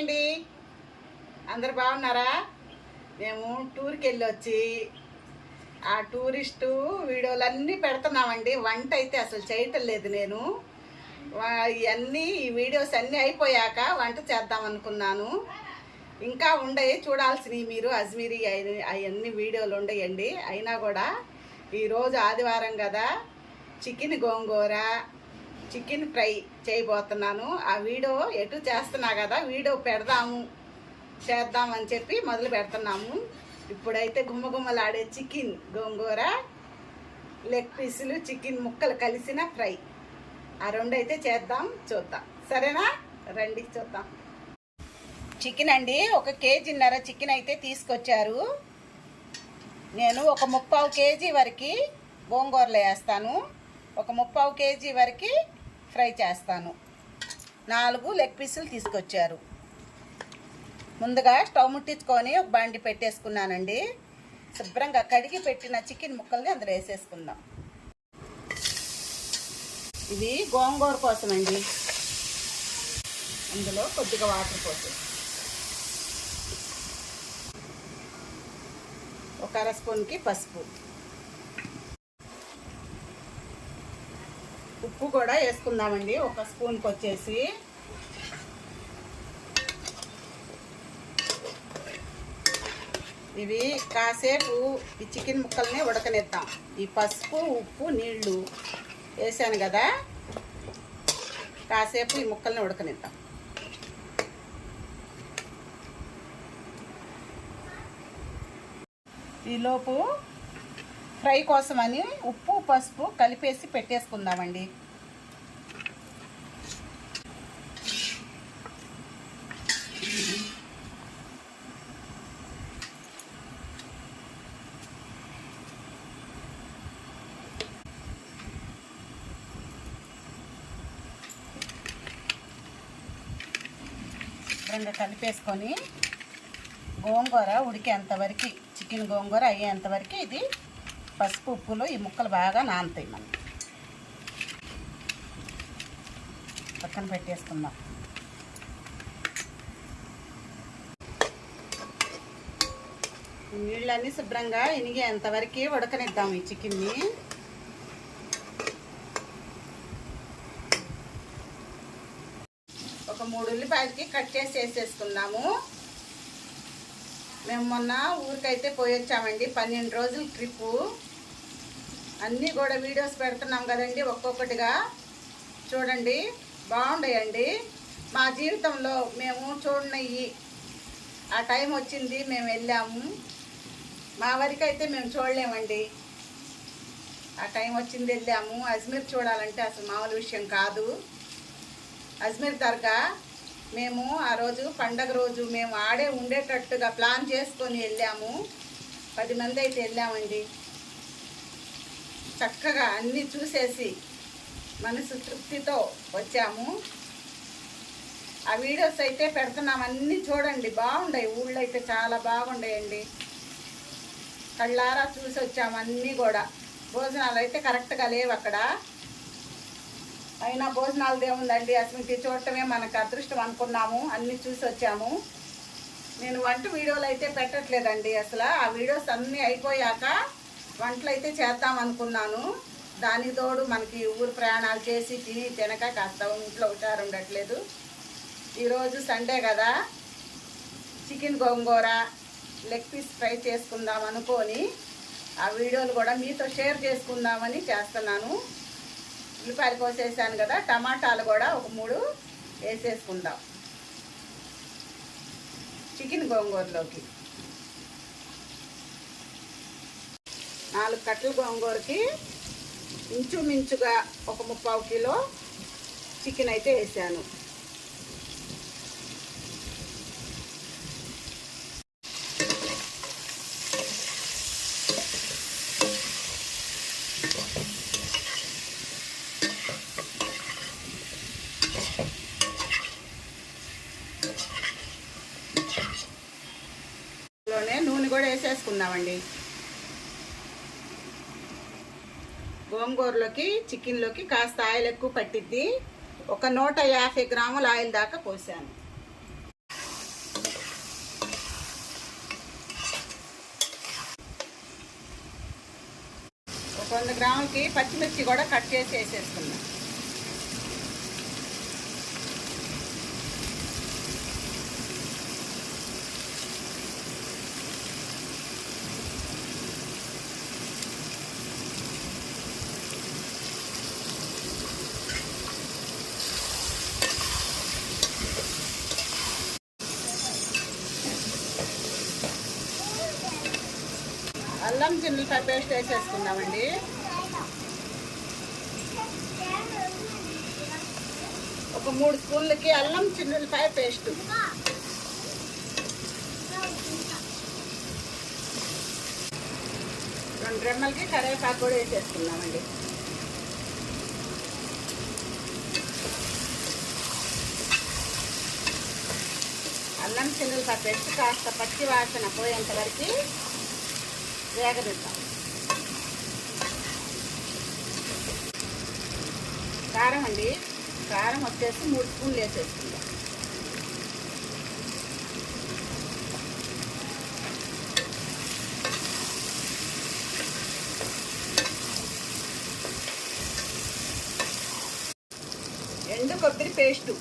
అండి అందరు బాగున్నారా? మేము టూర్కి వెళ్ళి వచ్చి ఆ టూరిస్టు వీడియోలన్నీ పెడుతున్నామండి. వంట అయితే అసలు చేయటం లేదు నేను. ఇవన్నీ ఈ వీడియోస్ అన్నీ అయిపోయాక వంట చేద్దాం అనుకున్నాను. ఇంకా ఉండయి చూడాల్సినవి మీరు అజ్మీరి అవన్నీ వీడియోలు ఉండయండి. అయినా కూడా ఈరోజు ఆదివారం కదా చికెన్ గోంగూర చికెన్ ఫ్రై చేయబోతున్నాను. ఆ వీడియో ఎటు చేస్తున్నా కదా వీడియో పెడదాము చేద్దామని చెప్పి మొదలు పెడుతున్నాము. ఇప్పుడైతే గుమ్మగుమ్మలాడే చికెన్ గోంగూర లెగ్ పీసులు చికెన్ ముక్కలు కలిసిన ఫ్రై. ఆ రెండు అయితే చేద్దాం చూద్దాం. సరేనా? రండి చూద్దాం. చికెన్ అండి ఒక కేజీన్నర చికెన్ అయితే తీసుకొచ్చారు. నేను ఒక ముప్పావు కేజీ వరకు గోంగూరలో వేస్తాను. ఒక ముప్పావు కేజీ వరకు ఫ్రై చేస్తాను. నాలుగు లెగ్ పీసులు తీసుకొచ్చారు. ముందుగా స్టవ్ ముట్టించుకొని ఒక బండి పెట్టేసుకున్నానండి. శుభ్రంగా కడిగి పెట్టిన చికెన్ ముక్కల్ని అందులో వేసేసుకుందాం. ఇది గోంగూర కోసం అండి. అందులో కొద్దిగా వాటర్ పోసి. ఒక అర స్పూన్కి పసుపు. ఉప్పు కూడా వేసుకుందామండి. ఒక స్పూన్కి వచ్చేసి. ఇవి కాసేపు ఈ చికెన్ ముక్కల్ని ఉడకనిద్దాం. ఈ పసుపు ఉప్పు నీళ్ళు వేసాను కదా. కాసేపు ఈ ముక్కల్ని ఉడకనిద్దాం. ఈలోపు ఫ్రై కోసమని ఉప్పు పసుపు కలిపేసి పెట్టేసుకుందామండి. రెండు కలిపేసుకొని గోంగూర ఉడికేంతవరకు చికెన్ గోంగూర అయ్యేంతవరకు ఇది పసుపు ఉప్పులో ఈ ముక్కలు బాగా నానుతాయి మనం. పక్కన పెట్టేసుకుందాం. నీళ్ళన్నీ శుభ్రంగా ఇనిగేంతవరకు ఉడకనిద్దాం ఈ చికెన్ని. ఒక మూడు ఉల్లిపాయలకి కట్ చేసి వేసేసుకున్నాము మేము మొన్న ఊరికైతే పోయొచ్చామండి పన్నెండు రోజుల ట్రిప్పు. అన్నీ కూడా వీడియోస్ పెడుతున్నాం కదండి ఒక్కొక్కటిగా. చూడండి బాగుండయండి. మా జీవితంలో మేము చూడనయ్యి ఆ టైం వచ్చింది మేము వెళ్ళాము. మా వరకు అయితే మేము చూడలేమండి. ఆ టైం వచ్చింది వెళ్ళాము. అజ్మీర్ చూడాలంటే అసలు మామూలు విషయం కాదు. అజ్మీర్ దర్గా మేము ఆ రోజు పండగ రోజు మేము ఆడే ఉండేటట్టుగా ప్లాన్ చేసుకొని వెళ్ళాము. పది మంది అయితే వెళ్ళామండి. చక్కగా అన్నీ చూసేసి మనసు తృప్తితో వచ్చాము. ఆ వీడియోస్ అయితే పెడుతున్నాం. అన్నీ చూడండి. బాగుండాయి. ఊళ్ళో అయితే చాలా బాగుండయండి. కళ్ళారా చూసి వచ్చాము అన్నీ కూడా. భోజనాలు అయితే కరెక్ట్గా లేవు అక్కడ. అయినా భోజనాలు దేవుందండి అసలు చూడటమే మనకు అదృష్టం అనుకున్నాము. అన్నీ చూసి వచ్చాము. నేను వంట వీడియోలు అయితే పెట్టట్లేదండి అసలు. ఆ వీడియోస్ అన్నీ అయిపోయాక వంటలు అయితే చేద్దాం అనుకున్నాను. దానికి తోడు మనకి ఊరు ప్రయాణాలు చేసి తిని తినక కాస్త ఇంట్లో హుషారు ఉండట్లేదు. ఈరోజు సండే కదా. చికెన్ గోంగూర లెగ్ పీస్ ఫ్రై చేసుకుందాం అనుకొని ఆ వీడియోలు కూడా మీతో షేర్ చేసుకుందామని చేస్తున్నాను. ఉల్లిపాయలు కోసేసాను కదా టమాటాలు కూడా ఒక మూడు వేసేసుకుందాం. చికెన్ గోంగూరలోకి. నాలుగు కట్టలు గోంగూరకి ఇంచుమించుగా ఒక ముప్పావు కిలో చికెన్ అయితే వేసాను. వేసుకుందామండి గోంగూరలోకి చికెన్లోకి కాస్త ఆయిల్ ఎక్కువ పట్టిద్ది. ఒక నూట యాభై గ్రాముల ఆయిల్ దాకా పోసాను. ఒక వంద గ్రాములకి పచ్చిమిర్చి కూడా కట్ చేసి వేసేసుకున్నాను అల్లం జిల్లిపాయ పేస్ట్ వేసేసుకుందామండి ఒక మూడు స్పూన్లకి అల్లం చిన్నులపాయ పేస్ట్. రెండు రెమ్మలకి కరివేపాకు కూడా వేసేసుకుందామండి. అల్లం చిన్నులపాయ పేస్ట్ కాస్త పచ్చి వాసన పోయేంత వరకు వేగనిద్దాం కారం అండి. కారం వచ్చేసి మూడు స్పూన్లు వేసేసుకుందాం. ఎండు కొబ్బరి పేస్టు.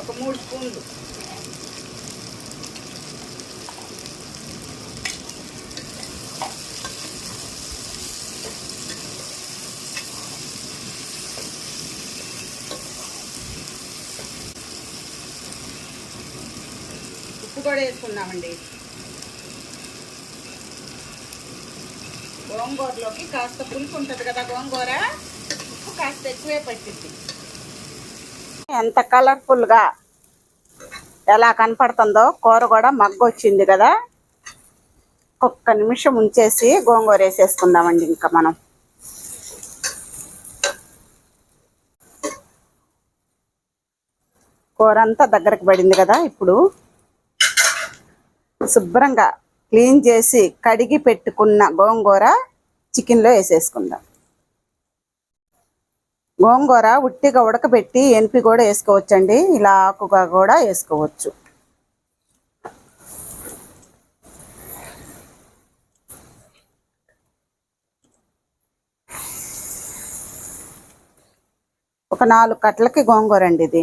ఒక మూడు స్పూన్లు. కూడా వేసుకున్నామండి గోంగూరలోకి కాస్త పులుపు ఉంటుంది కదా గోంగూర? ఉప్పు కాస్త ఎక్కువే పట్టింది ఎంత కలర్ఫుల్గా ఎలా కనపడుతుందో కూర కూడా మగ్గొచ్చింది కదా? ఒక్క నిమిషం ఉంచేసి గోంగూర వేసేసుకుందామండి ఇంకా మనం. కూర అంతా దగ్గరకు పడింది కదా ఇప్పుడు. శుభ్రంగా క్లీన్ చేసి కడిగి పెట్టుకున్న గోంగూర చికెన్లో వేసేసుకుందాం. గోంగూర ఉట్టిగా ఉడకబెట్టి ఎనిపి కూడా వేసుకోవచ్చండి. ఇలా ఆకుగా కూడా వేసుకోవచ్చు. ఒక నాలుగు కట్లకి గోంగూర అండి ఇది.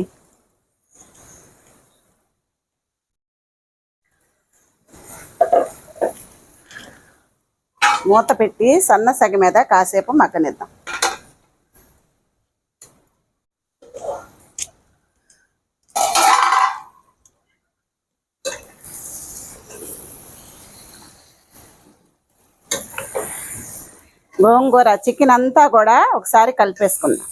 మూత పెట్టి సన్న సగ మీద కాసేపు మగ్గనిద్దాం. గోంగూర చికెన్ అంతా కూడా ఒకసారి కలిపేసుకుందాం.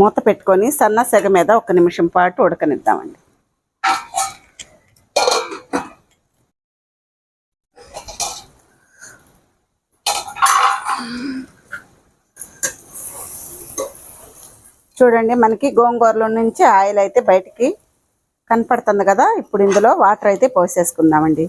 మూత పెట్టుకొని సన్న సెగ మీద ఒక నిమిషం పాటు ఉడకనిద్దామండి. చూడండి మనకి గోంగూరలో నుంచి ఆయిల్ అయితే బయటికి కనపడుతుంది కదా ఇప్పుడు ఇందులో వాటర్ అయితే పోసేసుకుందామండి.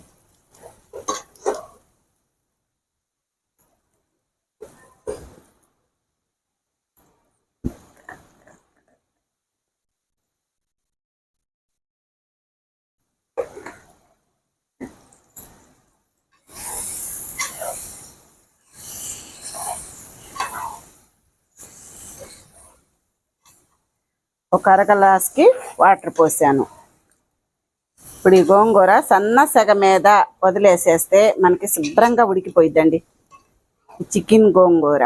ఒక అరగ్లాస్కి వాటర్ పోసాను. ఇప్పుడు ఈ గోంగూర సన్న సెగ మీద వదిలేసేస్తే మనకి శుభ్రంగా ఉడికిపోయిద్దండి. చికెన్ గోంగూర.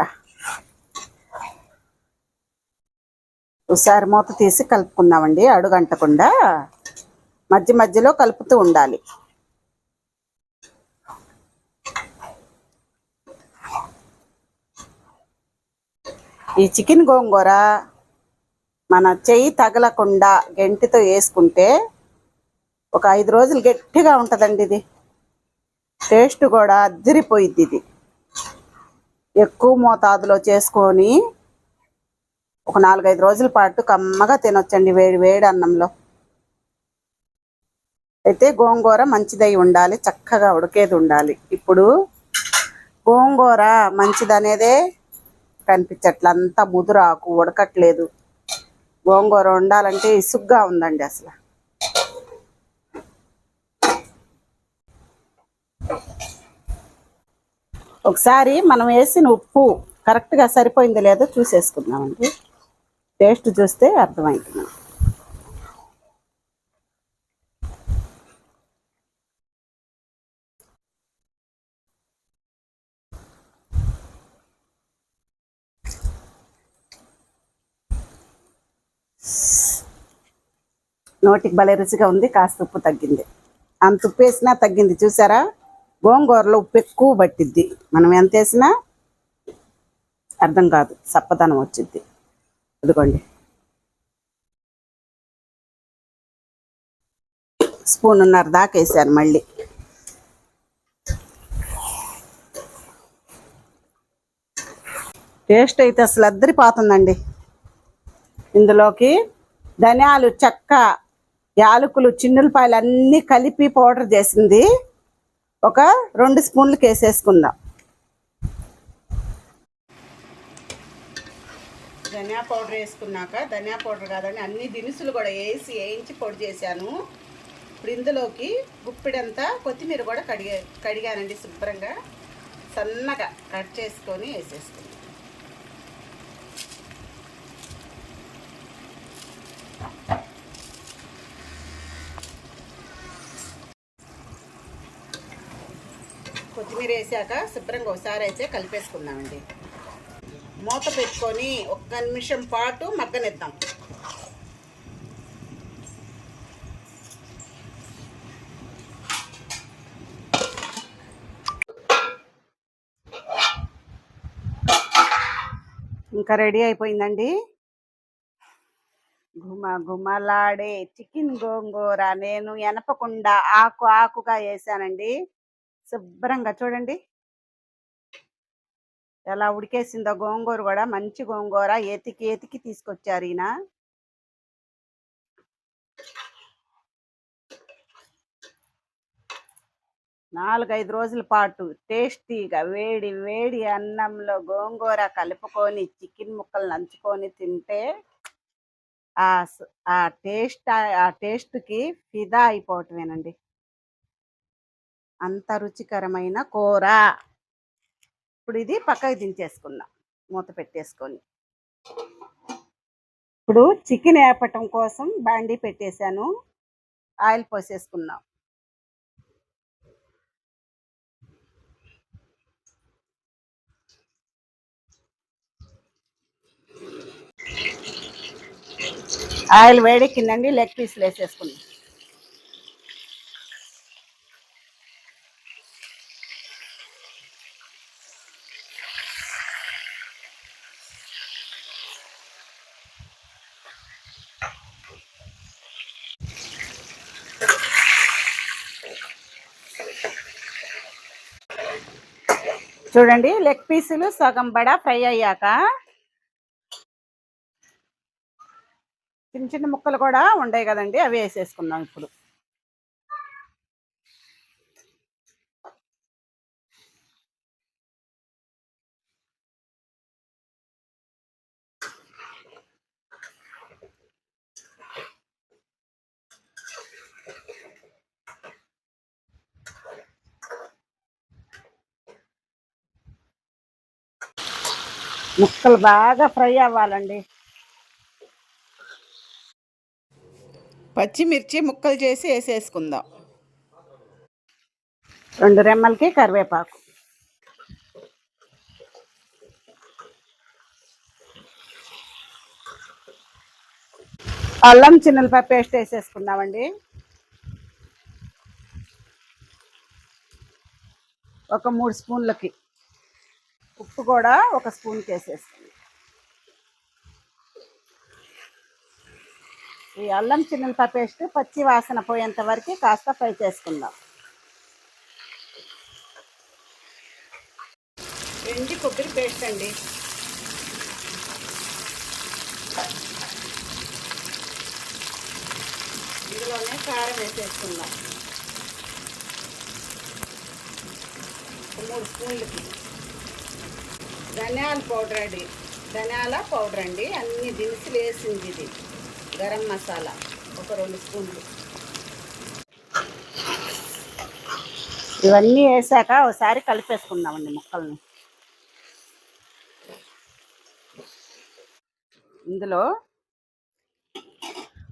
ఒకసారి మూత తీసి కలుపుకుందామండి అడుగంటకుండా. మధ్య మధ్యలో కలుపుతూ ఉండాలి. ఈ చికెన్ గోంగూర మన చెయ్యి తగలకుండా గెంటితో వేసుకుంటే ఒక ఐదు రోజులు గట్టిగా ఉంటుందండి ఇది. టేస్ట్ కూడా అద్దరిపోయిద్ది ఇది. ఎక్కువ మోతాదులో చేసుకొని ఒక నాలుగైదు రోజుల పాటు కమ్మగా తినొచ్చండి వేడి వేడి అన్నంలో. అయితే గోంగూర మంచిదై ఉండాలి చక్కగా ఉడికేది ఉండాలి. ఇప్పుడు గోంగూర మంచిదనేదే కనిపించట్ల అంతా ముదురాకు ఉడకట్లేదు. గోంగూర వండాలంటే ఇసుగ్గా ఉందండి అసలు. ఒకసారి మనం వేసిన ఉప్పు కరెక్ట్గా సరిపోయిందో లేదో చూసేసుకుందామండి. టేస్ట్ చూస్తే అర్థమవుతుంది నోటికి భలే రుచిగా ఉంది కాస్త ఉప్పు తగ్గింది. అంత ఉప్పు వేసినా తగ్గింది చూసారా? గోంగూరలో ఉప్పు ఎక్కువ పట్టిద్ది. మనం ఎంత వేసినా అర్థం కాదు సప్పదనం వచ్చిద్ది. అదిగోండి. స్పూన్ ఉన్నారు దాకా వేసాను మళ్ళీ. టేస్ట్ అయితే అసలు అద్దరిపోతుందండి. ఇందులోకి ధనియాలు చెక్క యాలకులు చిన్నులపాయలు అన్నీ కలిపి పౌడర్ చేసింది. ఒక రెండు స్పూన్లు వేసేసుకుందాం ధనియా పౌడర్ వేసుకున్నాక ధనియా పౌడర్ కాదని అన్ని దినుసులు కూడా వేసి వేయించి పొడి చేశాను. ఇప్పుడు ఇందులోకి గుప్పిడంతా కొత్తిమీర కూడా కడిగా కడిగానండి శుభ్రంగా. సన్నగా కట్ చేసుకొని వేసేసుకున్నాను కొత్తిమీర వేసాక శుభ్రంగా ఒకసారి అయితే కలిపేసుకుందామండి. మూత పెట్టుకొని ఒక్క నిమిషం పాటు మగ్గనిద్దాం. ఇంకా రెడీ అయిపోయిందండి. ఘుమ ఘుమలాడే చికెన్ గోంగూర నేను ఎనపకుండా ఆకు ఆకుగా వేసానండి. శుభ్రంగా చూడండి. ఎలా ఉడికేసిందో గోంగూర కూడా మంచి గోంగూర ఎతికి ఎతికి తీసుకొచ్చారు ఈయన. నాలుగైదు రోజుల పాటు టేస్టీగా వేడి వేడి అన్నంలో గోంగూర కలుపుకొని చికెన్ ముక్కలు నంచుకొని తింటే ఆ ఆ టేస్ట్ ఆ టేస్ట్కి ఫిదా అయిపోవటమేనండి. అంత రుచికరమైన కూర. ఇప్పుడు ఇది పక్కకి దించేసుకుందాం మూత పెట్టేసుకొని. ఇప్పుడు చికెన్ వేపటం కోసం బాండీ పెట్టేశాను. ఆయిల్ పోసేసుకుందాం. ఆయిల్ వేడెక్కిందండి లెగ్ పీసులు వేసేసుకుందాం. చూడండి లెగ్ పీసులు సగం బడా ఫ్రై అయ్యాక చిన్న చిన్న ముక్కలు కూడా ఉండయి కదండి అవి వేసేసుకుందాం ఇప్పుడు. ముక్కలు బాగా ఫ్రై అవ్వాలండి. పచ్చిమిర్చి ముక్కలు చేసి వేసేసుకుందాం. రెండు రెమ్మలకి కరివేపాకు. అల్లం చిన్నలపాయ పేస్ట్ వేసేసుకుందామండి. ఒక మూడు స్పూన్లకి. ఉప్పు కూడా ఒక స్పూన్కి వేసేస్తుంది ఈ అల్లం చిన్నలపాయ పేస్ట్ పచ్చి వాసన పోయేంత వరకు కాస్త ఫ్రై చేసుకుందాం. ఎండి కొబ్బరి పేస్ట్ అండి. ఇందులోనే కారం వేసేసుకుందాం. ఒక మూడు స్పూన్లకి. ధనియాల పౌడర్ అండి. ధనియాల పౌడర్ అండి. అన్ని దినుసులు వేసింది ఇది. గరం మసాలా. ఒక రెండు స్పూన్లు. ఇవన్నీ వేసాక ఒకసారి కలిపేసుకుందామండి ముక్కల్ని. ఇందులో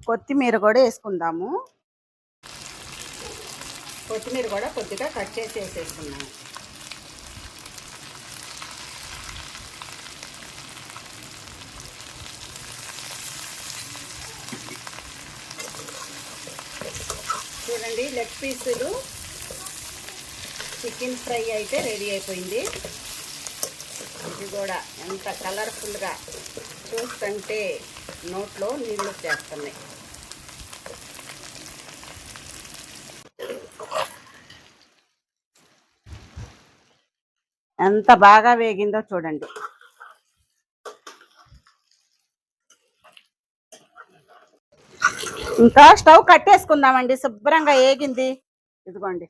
కొత్తిమీర కూడా వేసుకుందాము. కొత్తిమీర కూడా కొద్దిగా కట్ చేసి వేసేసుకున్నాము అండి లెగ్ పీసులు చికెన్ ఫ్రై అయితే రెడీ అయిపోయింది. ఇది కూడా ఎంత కలర్ఫుల్గా చూస్తుంటే నోట్లో నీళ్ళు చేస్తున్నాయి ఎంత బాగా వేగిందో చూడండి. ఇంకా స్టవ్ కట్టేసుకుందామండి శుభ్రంగా ఏగింది. ఇదిగోండి.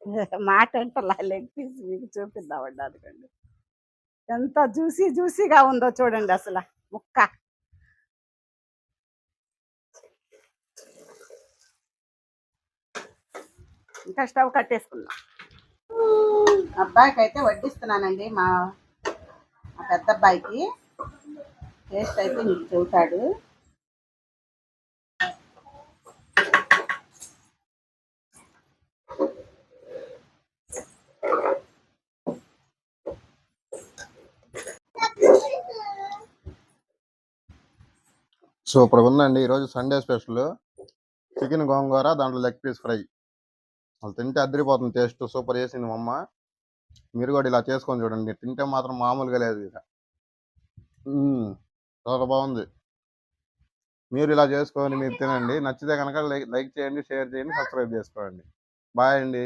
మాట అంటలా లెగ్ పీస్ మీకు చూపిద్దామండి అదిగండి. ఎంత జ్యూసీ జ్యూసీగా ఉందో చూడండి అసలు ముక్క. ఇంకా స్టవ్ కట్టేసుకుందాం. అబ్బాయికి అయితే వడ్డిస్తున్నానండి మా మా పెద్ద అబ్బాయికి టేస్ట్ అయితే మీకు చెబుతాడు. సూపర్ ఉందండి. ఈరోజు సండే స్పెషల్. చికెన్ గోంగూర దాంట్లో లెగ్ పీస్ ఫ్రై. వాళ్ళు తింటే అద్దరిపోతుంది టేస్ట్. సూపర్ చేసింది మా అమ్మ. మీరు కూడా ఇలా చేసుకొని చూడండి. తింటే మాత్రం మామూలుగా లేదు ఇక. చాలా బాగుంది. మీరు ఇలా చేసుకొని మీరు తినండి. నచ్చితే కనుక లైక్ లైక్ చేయండి షేర్ చేయండి సబ్స్క్రైబ్ చేసుకోండి. బాయ్ అండి.